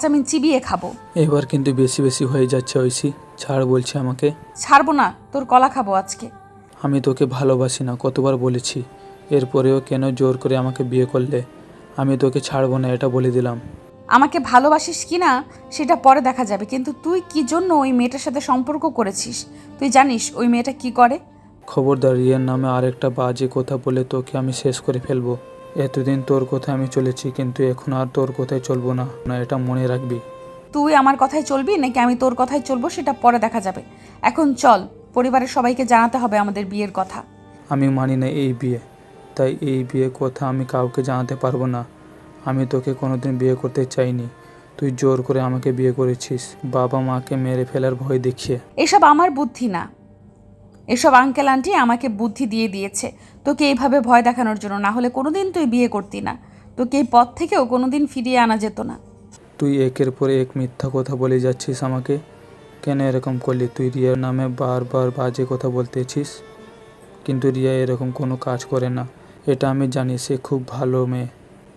আমি চিবিয়ে খাব। এবার কিন্তু বেশি বেশি হয়ে যাচ্ছে ঐশী। ছাড় বলছে আমাকে। ছাড়বো না তোর কলা খাব আজকে। আমি তোকে ভালোবাসি না কতবার বলেছি। এরপরেও কেন জোর করে আমাকে বিয়ে করলে? আমি তোকে ছাড়বো না এটা বলে দিলাম। আমাকে ভালোবাসিস কি না সেটা পরে দেখা যাবে। কিন্তু তুই কি জন্য ওই মেয়েটার সাথে সম্পর্ক করেছিস? তুই জানিস ওই মেয়েটা কি করে? খবরদার রিয়ার নামে আরেকটা বাজে কথা বলে তোকে আমি শেষ করে ফেলব। এতদিন তোর কথায় আমি চলেছি কিন্তু এখন আর তোর কথায় চলবো না। না এটা মনে রাখবি। তুই আমার কথায় চলবি নাকি আমি তোর কথায় চলবো সেটা পরে দেখা যাবে। এখন চল পরিবারের সবাইকে জানাতে হবে আমাদের বিয়ের কথা। আমি মানি না এই বিয়ে। তাই এই বিয়ে কথা আমি কাউকে জানাতে পারব না। আমি তোকে কোনোদিন বিয়ে করতে চাইনি। তুই জোর করে আমাকে বিয়ে করেছিস। বাবা মাকে মেরে ফেলার ভয় দেখিয়ে। এসব আমার বুদ্ধি না। এসব আঙ্কেল আন্টি আমাকে বুদ্ধি দিয়ে দিয়েছে। তোকে এইভাবে ভয় দেখানোর জন্য না হলে কোনোদিন তুই বিয়ে করতি না। তোকে এই পথ থেকেও কোনোদিন ফিরিয়ে আনা যেত না। তুই একের পর এক মিথ্যা কথা বলে যাচ্ছিস আমাকে? কেন এরকম করলি? তুই রিয়ার নামে বারবার বাজে কথা বলতেছিস। কিন্তু রিয়া এরকম কোনো কাজ করে না। এটা আমি জানি সে খুব ভালো মেয়ে।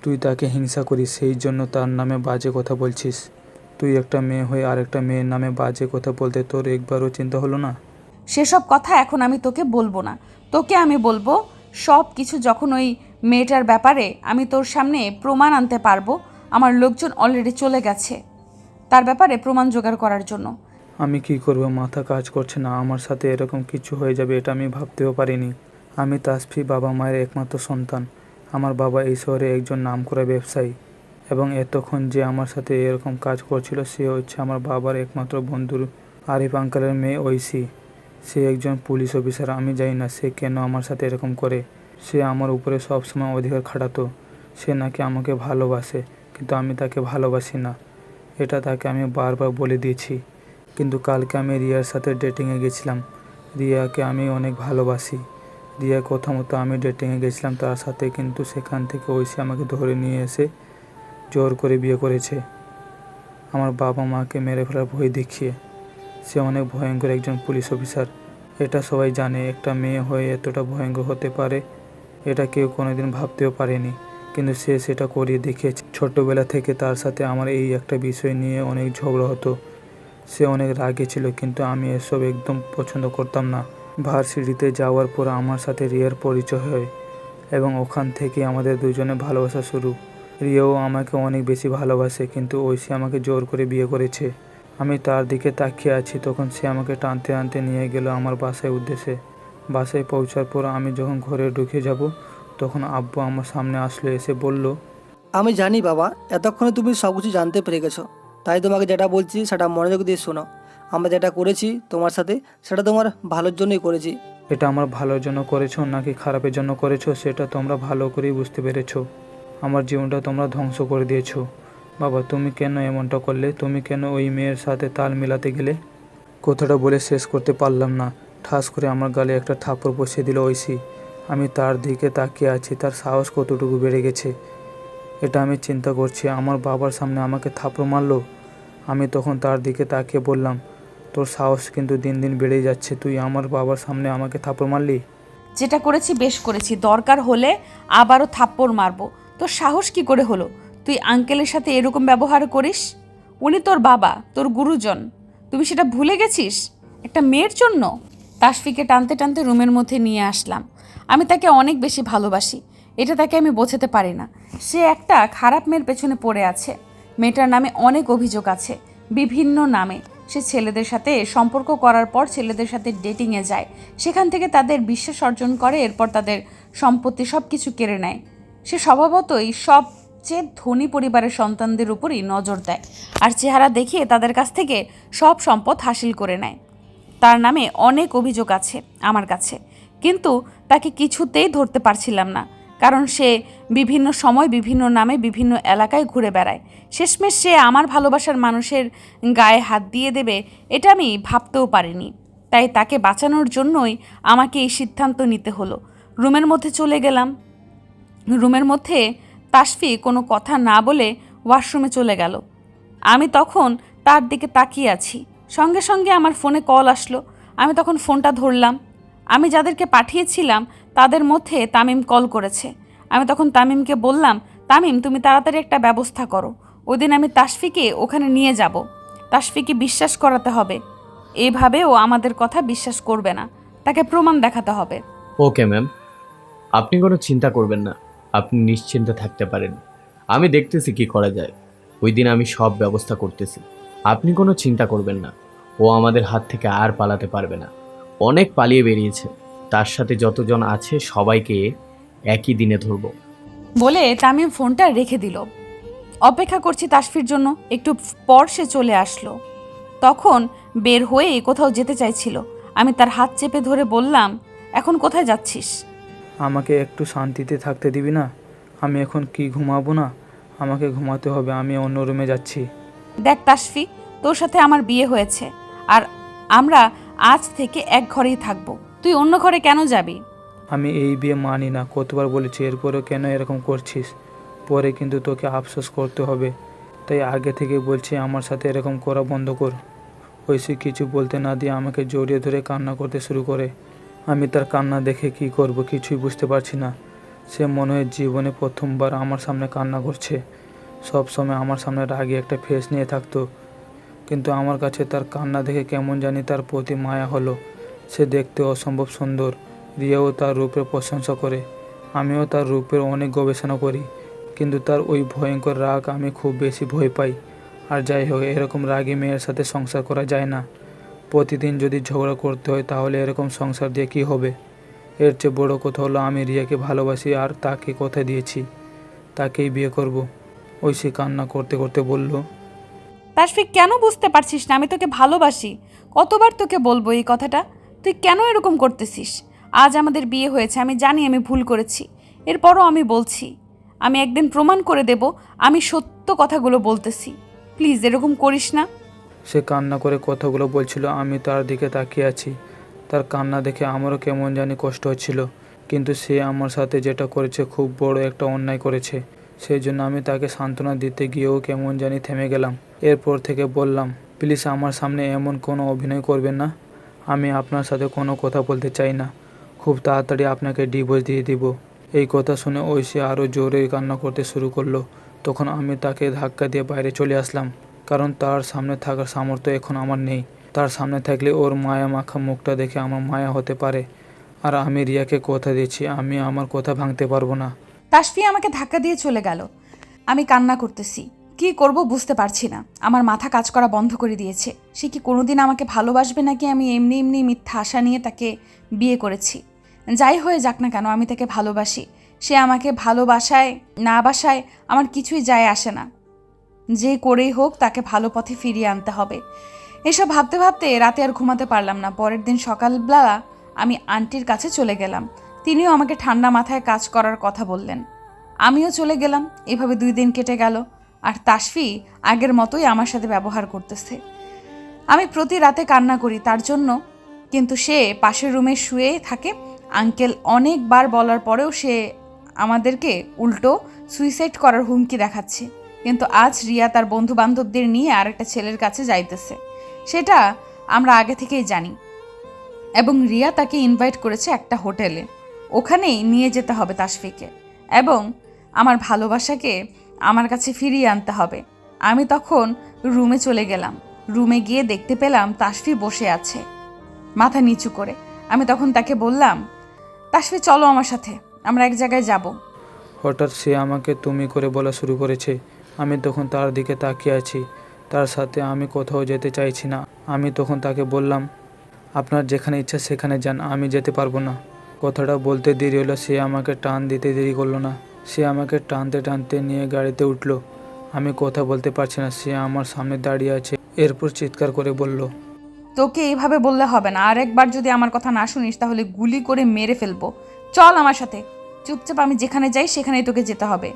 তুই তাকে হিংসা করিস সেই জন্য তার নামে বাজে কথা বলছিস। তুই একটা মেয়ে হয়ে আরেকটা মেয়ের নামে বাজে কথা বলতে তোর একবারও চিন্তা হলো না? সেসব কথা এখন আমি তোকে বলব না। তোকে আমি বলব সব কিছু যখন ওই মেয়েটার ব্যাপারে আমি তোর সামনে প্রমাণ আনতে পারব, আমার লোকজন অলরেডি চলে গেছে। তার ব্যাপারে প্রমাণ জোগাড় করার জন্য। আমি কি করব? মাথা কাজ করছে না। আমার সাথে এরকম কিছু হয়ে যাবে এটা আমি ভাবতেও পারিনি। আমি তাসফি বাবা মায়ের একমাত্র সন্তান। আমার বাবা এই শহরে একজন নামকরা ব্যবসায়ী। এবং এতক্ষণ যে আমার সাথে এরকম কাজ করছিল, সে হচ্ছে আমার বাবার একমাত্র বন্ধুর আরিফ আঙ্কালের মেয়ে ঐশী। সে একজন পুলিশ অফিসার, আমি জানি না সে কেন আমার সাথে এরকম করে। সে আমার উপরে সবসময় অধিকার খাটাতো। সে নাকি আমাকে ভালোবাসে, কিন্তু আমি তাকে ভালোবাসি না। এটা তাকে আমি বারবার বলে দিয়েছি। কিন্তু কালকে আমি রিয়ার সাথে ডেটিংয়ে গেছিলাম। রিয়াকে আমি অনেক ভালোবাসি। রিয়া কথা মতো আমি ডেটিংয়ে গেছিলাম, তার সাথে কিন্তু সেখান থেকে ঐশী আমাকে ধরে নিয়ে এসে জোর করে বিয়ে করেছে। আমার বাবা মাকে মেরে ফেলার ভয় দেখিয়ে। সে অনেক ভয়ঙ্কর একজন পুলিশ অফিসার। এটা সবাই জানে, একটা মেয়ে হয়ে এতটা ভয়ঙ্কর হতে পারে, এটা কেউ কোনোদিন ভাবতেও পারেনি। কিন্তু সে সেটা করিয়ে দেখিয়েছে। ছোট্টবেলা থেকে তার সাথে আমার এই একটা বিষয় নিয়ে অনেক ঝগড়া হতো। সে অনেক রাগে ছিল, কিন্তু আমি এসব একদম পছন্দ করতাম না। ভার্সিটিতে যাওয়ার পর আমার সাথে রিয়ার পরিচয় হয় এবং ওখান থেকে আমাদের দুজনে ভালোবাসা শুরু। রিয়াও আমাকে অনেক বেশি ভালোবাসে, কিন্তু ঐশী আমাকে জোর করে বিয়ে করেছে। আমি তার দিকে তাকিয়ে আছি তখন সে আমাকে টানতে টানতে নিয়ে গেল আমার বাসায় উদ্দেশ্যে। বাসায় পৌঁছার পর আমি যখন ঘরে ঢুকে যাব তখন আব্বু আমার সামনে আসলো এসে বলল আমি জানি বাবা এতক্ষণে তুমি সব কিছু জানতে পেরে গেছো। তাই তোমাকে যেটা বলছি সেটা মনোযোগ দিয়ে শোনো। আমরা যেটা করেছি তোমার সাথে সেটা তোমার ভালোর জন্যই করেছি। এটা আমার ভালোর জন্য করেছ নাকি খারাপের জন্য করেছ সেটা তোমরা ভালো করেই বুঝতে পেরেছ। আমার জীবনটা তোমরা ধ্বংস করে দিয়েছ। বাবা, তুমি কেন এমনটা করলে? তুমি কেন ওই মেয়ের সাথে তাল মিলাতে গেলে? কথাটা বলে শেষ করতে পারলাম না। ঠাস করে আমার গালে একটা থাপড় বসিয়ে দিল ঐশী। আমি তার দিকে তাকিয়ে আছি, তার সাহস কতটুকু বেড়ে গেছে? এটা আমি চিন্তা করছি, আমার বাবার সামনে আমাকে থাপড় মারলো? আমি তখন তার দিকে তাকিয়ে বললাম, তোর সাহস কিন্তু দিন দিন বেড়েই যাচ্ছে, তুই আমার বাবার সামনে আমাকে থাপড় মারলি? যেটা করেছি বেশ করেছি, দরকার হলে আবারও থাপ্পড় মারবো। তোর সাহস কি করে হলো? তুই আঙ্কেলের সাথে এরকম ব্যবহার করিস? উনি তোর বাবা, তোর গুরুজন। তুমি সেটা ভুলে গেছিস? একটা মেয়ের জন্য? তাসফিকে টানতে টানতে রুমের মধ্যে নিয়ে আসলাম। আমি তাকে অনেক বেশি ভালোবাসি। এটা তাকে আমি বোঝাতে পারি না। সে একটা খারাপ মেয়ের পেছনে পড়ে আছে। মেয়েটার নামে অনেক অভিযোগ আছে। বিভিন্ন নামে। সে ছেলেদের সাথে সম্পর্ক করার পর ছেলেদের সাথে ডেটিংয়ে যায়। সেখান থেকে তাদের বিশ্বাস অর্জন করে, এরপর তাদের সম্পত্তি সব কিছু কেড়ে নেয়। সে স্বভাবতই সবচেয়ে ধনী পরিবারের সন্তানদের উপরই নজর দেয় আর চেহারা দেখিয়ে তাদের কাছ থেকে সব সম্পদ হাসিল করে নেয়। তার নামে অনেক অভিযোগ আছে আমার কাছে। কিন্তু তাকে কিছুতেই ধরতে পারছিলাম না, কারণ সে বিভিন্ন সময় বিভিন্ন নামে বিভিন্ন এলাকায় ঘুরে বেড়ায়। শেষমেশ সে আমার ভালোবাসার মানুষের গায়ে হাত দিয়ে দেবে এটা আমি ভাবতেও পারিনি। তাই তাকে বাঁচানোর জন্যই আমাকে এই সিদ্ধান্ত নিতে হলো। রুমের মধ্যে চলে গেলাম। রুমের মধ্যে তাসফি কোনো কথা না বলে ওয়াশরুমে চলে গেল। আমি তখন তার দিকে তাকিয়ে আছি। সঙ্গে সঙ্গে আমার ফোনে কল আসলো। আমি তখন ফোনটা ধরলাম। আমি যাদেরকে পাঠিয়েছিলাম তাদের মধ্যে তামিম কল করেছে। আমি তখন তামিমকে বললাম, তামিম, তুমি তাড়াতাড়ি একটা ব্যবস্থা করো। ওদিন আমি তাসফিকে ওখানে নিয়ে যাব। তাসফিকে বিশ্বাস করাতে হবে। এভাবে ও আমাদের কথা বিশ্বাস করবে না। তাকে প্রমাণ দেখাতে হবে। Okay, ma'am. আপনি কোনো চিন্তা করবেন না। আপনি নিশ্চিন্তে থাকতে পারেন। আমি দেখতেছি কি করা যায়। ওই দিন আমি সব ব্যবস্থা করতেছি। আপনি কোনো চিন্তা করবেন না। ও আমাদের হাত থেকে আর পালাতে পারবে না। অনেক পালিয়ে বেরিয়েছে। তার সাথে যতজন আছে সবাইকে একই দিনে ধরবো। বলে তামিম ফোনটা রেখে দিল। অপেক্ষা করছি তাসফির জন্য। একটু পর সে চলে আসলো। তখন বের হয়ে কোথাও যেতে চাইছিল। আমি তার হাত চেপে ধরে বললাম, এখন কোথায় যাচ্ছিস? আমাকে একটু শান্তিতে থাকতে দিবি না? আমি এখন কি ঘুমাবো না? আমাকে ঘুমাতে হবে আমি অন্য রুমে যাচ্ছি। দেখ তাসফি তোর সাথে আমার বিয়ে হয়েছে আর আমরা আজ থেকে এক ঘরেই থাকব। তুই অন্য ঘরে কেন যাবি? আমি এই বিয়ে মানি না কতবার বলেছি এরপরেও কেন এরকম করছিস? পরে কিন্তু তোকে আফসোস করতে হবে। তাই আগে থেকে বলছি আমার সাথে এরকম করা বন্ধ কর। ঐশী কিছু বলতে না দিয়ে আমাকে জড়িয়ে ধরে কান্না করতে শুরু করে। আমি তার কান্না দেখে কি করব কিছুই বুঝতে পারছি না। সে মনে হয় জীবনে প্রথমবার আমার সামনে কান্না করছে। সব সময় আমার সামনে রাগে একটা ফেস নিয়ে থাকতো। কিন্তু আমার কাছে তার কান্না দেখে কেমন জানি তার প্রতি মায়া হলো। সে দেখতে অসম্ভব সুন্দর। রিয়াও তার রূপের প্রশংসা করে। আমিও তার রূপের অনেক গবেষণা করি। কিন্তু তার ওই ভয়ঙ্কর রাগ আমি খুব বেশি ভয় পাই। আর যাই হোক, এরকম রাগী মেয়ের সাথে সংসার করা যায় না। প্রতিদিন যদি ঝগড়া করতে হয়, তাহলে এরকম সংসার দিয়ে কী হবে? এর চেয়ে বড় কথা হলো, আমি রিয়াকে ভালোবাসি আর তাকে কথা দিয়েছি। তাকেই বিয়ে করব। ঐশী কান্না করতে করতে বলল, তাসফিক, কেন বুঝতে পারছিস না? আমি তোকে ভালোবাসি। কতবার তোকে বলব এই কথাটা? তুই কেন এরকম করতেছিস? আজ আমাদের বিয়ে হয়েছে, আমি জানি আমি ভুল করেছি। এরপরও আমি বলছি, আমি একদিন প্রমাণ করে দেব, আমি সত্য কথাগুলো বলতেছি। প্লিজ, এরকম করিস না। সে কান্না করে কথাগুলো বলছিল, আমি তার দিকে তাকিয়ে আছি। তার কান্না দেখে আমারও কেমন জানি কষ্ট হচ্ছিল। কিন্তু সে আমার সাথে যেটা করেছে খুব বড় একটা অন্যায় করেছে। সেই জন্য আমি তাকে সান্ত্বনা দিতে গিয়েও কেমন জানি থেমে গেলাম। এরপর থেকে বললাম, প্লিজ আমার সামনে এমন কোনো অভিনয় করবেন না। আমি আপনার সাথে কোনো কথা বলতে চাই না। খুব তাড়াতাড়ি আপনাকে ডিভোর্স দিয়ে দিব। এই কথা শুনে ঐশী আরও জোরে কান্না করতে শুরু করল। তখন আমি তাকে ধাক্কা দিয়ে বাইরে চলে আসলাম। কারণ তার সামনে থাকার সামর্থ্য এখন আমার নেই। তার সামনে থাকলে ওর মায়া মাখা মুখটা দেখে আমার মায়া হতে পারে। আর আমি রিয়াকে কথা দিচ্ছি, আমি আমার কথা ভাঙতে পারব না। তাসফি আমাকে ধাক্কা দিয়ে চলে গেল। আমি কান্না করতেছি। কি করব বুঝতে পারছি না। আমার মাথা কাজ করা বন্ধ করে দিয়েছে। সে কি কোনোদিন আমাকে ভালোবাসবে নাকি আমি এমনি এমনি মিথ্যা আশা নিয়ে তাকে বিয়ে করেছি? যাই হয়ে যাক না কেন, আমি তাকে ভালোবাসি। সে আমাকে ভালোবাসায়, না বাসায় আমার কিছুই যায় আসে না। যে করেই হোক তাকে ভালো পথে ফিরিয়ে আনতে হবে। এসব ভাবতে ভাবতে রাতে আর ঘুমাতে পারলাম না। পরের দিন সকালবেলা আমি আন্টির কাছে চলে গেলাম। তিনিও আমাকে ঠান্ডা মাথায় কাজ করার কথা বললেন। আমিও চলে গেলাম। এভাবে দুই দিন কেটে গেল। আর তাসফি আগের মতোই আমার সাথে ব্যবহার করতেছে। আমি প্রতি রাতে কান্না করি তার জন্য। কিন্তু সে পাশের রুমে শুয়ে থাকে। আঙ্কেল অনেকবার বলার পরেও সে আমাদেরকে উল্টো সুইসাইড করার হুমকি দেখাচ্ছে। কিন্তু আজ রিয়া তার বন্ধু বান্ধবদের নিয়ে আরেকটা ছেলের কাছে যাইতেছে। সেটা আমরা আগে থেকেই জানি। এবং রিয়া তাকে ইনভাইট করেছে একটা হোটেলে। ওখানেই নিয়ে যেতে হবে তাসফিকে। এবং আমার ভালোবাসাকে আমার কাছে ফিরিয়ে আনতে হবে। আমি তখন রুমে চলে গেলাম। রুমে গিয়ে দেখতে পেলাম তাসফি বসে আছে। মাথা নিচু করে। আমি তখন তাকে বললাম, তাসফি, চলো আমার সাথে। আমরা এক জায়গায় যাব। হঠাৎ সে আমাকে তুমি করে বলা শুরু করেছে। আমি তখন তার দিকে তাকিয়ে আছি। তার সাথে আমি কোথাও যেতে চাইছি না। আমি তখন তাকে বললাম, আপনার যেখানে ইচ্ছা সেখানে যান, আমি যেতে পারব না। কথাটা বলতে দেরি হলো, সে আমাকে টান দিতে দেরি করল না। সে আমাকে টানতে টানতে নিয়ে গাড়িতে উঠল। আমি কথা বলতে পারছি না, সে আমার সামনে দাঁড়িয়ে আছে। এরপর চিৎকার করে বলল, তোকে এইভাবে বললে হবে না। আর একবার যদি আমার কথা না শুনিস, তাহলে গুলি করে মেরে ফেলব। চল আমার সাথে। চুপচাপ আমি যেখানে যাই, সেখানেই তোকে যেতে হবে।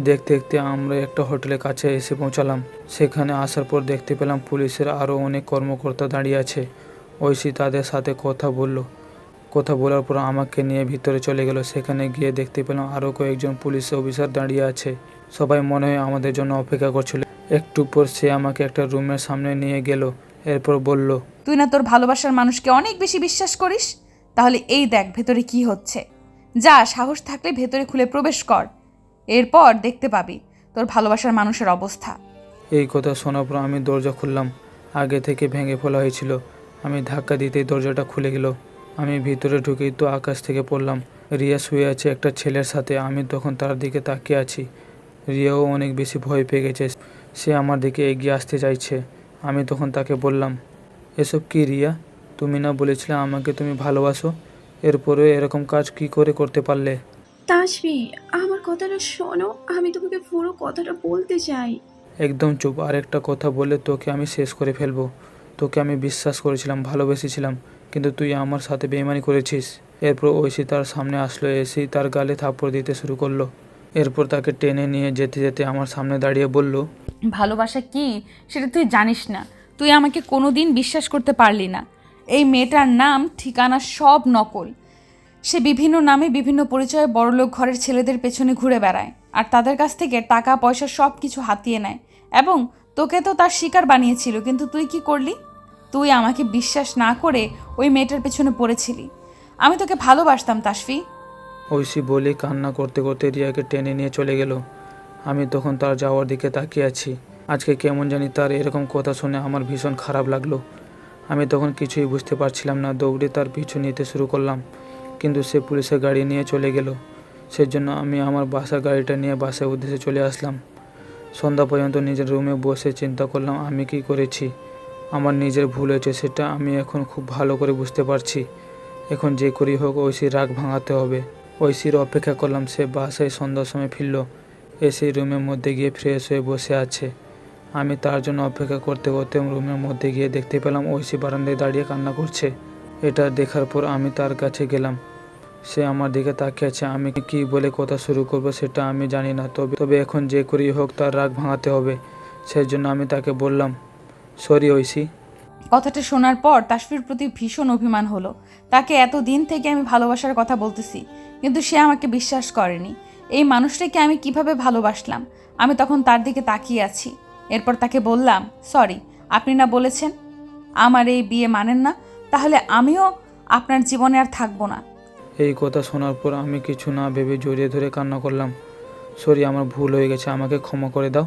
দেখতে দেখতে আমরা একটা হোটেলের কাছে এসে পৌঁছালাম। সেখানে আসার পর দেখতে পেলাম পুলিশের আরও অনেক কর্মকর্তা দাঁড়িয়ে আছে। ঐশী তাদের সাথে কথা বলল। কথা বলার পর আমাকে নিয়ে ভিতরে চলে গেল। সেখানে গিয়ে দেখতে পেলাম আরও কয়েকজন পুলিশ অফিসার দাঁড়িয়ে আছে। সবাই মনে হয় আমাদের জন্য অপেক্ষা করছিল। একটু পর সে আমাকে একটা রুমের সামনে নিয়ে গেল। এরপর বলল, তুই না তোর ভালোবাসার মানুষকে অনেক বেশি বিশ্বাস করিস? তাহলে এই দেখ ভেতরে কি হচ্ছে। যা সাহস থাকলে ভেতরে খুলে প্রবেশ কর। এরপর দেখতে পাবি তোর ভালোবাসার মানুষের অবস্থা। এই কথা শোনার পর আমি দরজা খুললাম। আগে থেকে ভেঙে ফেলা হয়েছিল। আমি ধাক্কা দিতেই দরজাটা খুলে গেল। আমি ভিতরে ঢুকেই তো আকাশ থেকে পড়লাম। রিয়া শুয়ে আছে একটা ছেলের সাথে। আমি তখন তার দিকে তাকিয়ে আছি। রিয়াও অনেক বেশি ভয় পেয়ে গেছে। সে আমার দিকে এগিয়ে আসতে চাইছে। আমি তখন তাকে বললাম, এসব কি রিয়া? তুমি না বলেছিলে আমাকে তুমি ভালোবাসো? এরপরেও এরকম কাজ কি করে করতে পারলে? তাসবি আমার কথাটা শোনো আমি তোমাকে পুরো কথাটা বলতে চাই। একদম চুপ আর একটা কথা বলে তোকে আমি শেষ করে ফেলব। তোকে আমি বিশ্বাস করেছিলাম ভালোবেসেছিলাম কিন্তু তুই আমার সাথে বেইমানি করেছিস। এরপর ঐশী তার সামনে আসলো এসেই তার গালে থাপ্পড় দিতে শুরু করল। এরপর তাকে টেনে নিয়ে যেতে যেতে আমার সামনে দাঁড়িয়ে বলল ভালোবাসা কি? সেটা তুই জানিস না। তুই আমাকে কোনোদিন বিশ্বাস করতে পারলি না। এই মেয়েটার নাম ঠিকানা সব নকল। সে বিভিন্ন নামে বিভিন্ন পরিচয়ে বড়লোক ঘরের ছেলেদের পেছনে ঘুরে বেড়ায় আর তাদের কাছ থেকে টাকা, পয়সা সব কিছু হাতিয়ে নেয়। এবং তোকে তো তার শিকার বানিয়েছিল, কিন্তু তুই কি করলি? তুই আমাকে বিশ্বাস না করে ওই মেয়েটার পেছনে পড়েছিলি। আমি তোকে ভালোবাসতাম, তাসফি। ঐশী বলে কান্না করতে করতে রিয়াকে টেনে নিয়ে চলে গেল। আমি তখন তার যাওয়ার দিকে তাকিয়ে আছি। আজকে কেমন জানি তার এরকম কথা শুনে আমার ভীষণ খারাপ লাগল। আমি তখন কিছুই বুঝতে পারছিলাম না, দৌড়ে তার পিছু নিতে শুরু করলাম। কিন্তু সে পুলিশের গাড়ি নিয়ে চলে গেল। সেজন্য আমি আমার বাসার গাড়িটা নিয়ে বাসের উদ্দেশ্যে চলে আসলাম। সন্ধ্যা পর্যন্ত নিজের রুমে বসে চিন্তা করলাম, আমি কি করেছি? আমার নিজের ভুল হয়েছে, সেটা আমি এখন খুব ভালো করে বুঝতে পারছি। এখন যে করি হোক, ঐশীর রাগ ভাঙাতে হবে। ঐশীর অপেক্ষা করলাম, সে বাসায় সন্ধ্যার সময় ফিরল। এসে রুমের মধ্যে গিয়ে ফ্রেশ হয়ে বসে আছে। আমি তার জন্য অপেক্ষা করতে করতে রুমের মধ্যে গিয়ে দেখতে পেলাম, ঐশী বারান্দায় দাঁড়িয়ে কান্না করছে। এটা দেখার পর আমি তার কাছে গেলাম। সে আমার দিকে তাকিয়ে আছে আমি কি বলে কথা শুরু করব সেটা আমি জানি না, তবে তবে এখন যে করেই হোক তার রাগ ভাঙাতে হবে। সেই জন্য আমি তাকে বললাম, সরি ঐশী। কথাটা শোনার পর তাসফির প্রতি ভীষণ অভিমান হলো। তাকে এত দিন থেকে আমি ভালোবাসার কথা বলতেছি, কিন্তু সে আমাকে বিশ্বাস করেনি। এই মানুষটাকে আমি কীভাবে ভালোবাসলাম? আমি তখন তার দিকে তাকিয়ে আছি। এরপর তাকে বললাম, সরি, আপনি না বলেছেন? আমার এই বিয়ে মানেন না। তাহলে আমিও আপনার জীবনে আর থাকব না। এই কথা শোনার পর আমি কিছু না ভেবে জড়িয়ে ধরে কান্না করলাম। সরি আমার ভুল হয়ে গেছে আমাকে ক্ষমা করে দাও।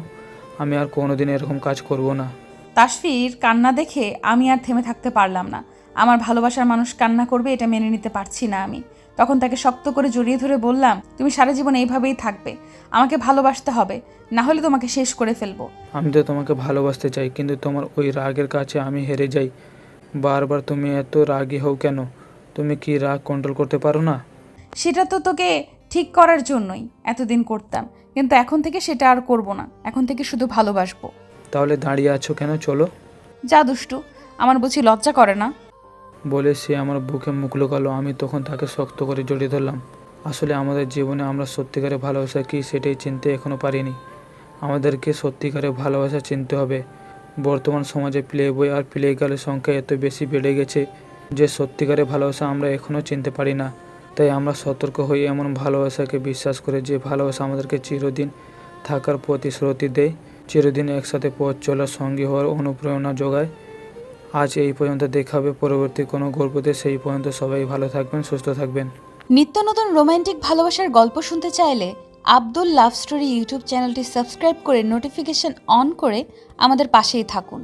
আমি আর কোনোদিন এরকম কাজ করব না। তাসফির কান্না দেখে আমি আর থেমে থাকতে পারলাম না। আমার ভালোবাসার মানুষ কান্না করবে এটা মেনে নিতে পারছি না আমি। তখন তাকে শক্ত করে জড়িয়ে ধরে বললাম তুমি সারা জীবন এইভাবেই থাকবে। আমাকে ভালোবাসতে হবে না হলে তোমাকে শেষ করে ফেলব। আমি তো তোমাকে ভালোবাসতে চাই কিন্তু তোমার ওই রাগের কাছে আমি হেরে যাই। বারবার তুমি এত রাগী হও কেন? তুমি কি রাগ কন্ট্রোল করতে পারো না? সেটা তো তোকে ঠিক করার জন্যই এতদিন করতাম। কিন্তু এখন থেকে সেটা আর করব না। এখন থেকে শুধু ভালোবাসবো। তাহলে দাঁড়িয়ে আছো কেন? চলো। যা দুষ্টু আমার বুঝি লজ্জা করে না? বলে সে আমার বুকে মুখ লুকালো। আমি তখন তাকে শক্ত করে জড়িয়ে ধরলাম। আসলে আমাদের জীবনে আমরা সত্যিকারে ভালোবাসা কি সেটাই চিনতে এখনও পারিনি। আমাদেরকে সত্যিকারে ভালোবাসা চিনতে হবে। বর্তমান সমাজে প্লে বই আর প্লে গার্লের সংখ্যা এত বেশি বেড়ে গেছে যে সত্যিকারে ভালোবাসা আমরা এখনও চিনতে পারি না। তাই আমরা সতর্ক হই এমন ভালোবাসাকে বিশ্বাস করে যে ভালোবাসা আমাদেরকে চিরদিন থাকার প্রতিশ্রুতি দেয়, চিরদিন একসাথে পথ চলার সঙ্গী হওয়ার অনুপ্রেরণা যোগায়। আজ এই পর্যন্ত দেখাবে পরবর্তী কোনো গল্পতে সেই পর্যন্ত সবাই ভালো থাকবেন, সুস্থ থাকবেন। নিত্য নতুন রোমান্টিক ভালোবাসার গল্প শুনতে চাইলে আব্দুল লাভ স্টোরি ইউটিউব চ্যানেলটি সাবস্ক্রাইব করে নোটিফিকেশন অন করে আমাদের পাশেই থাকুন।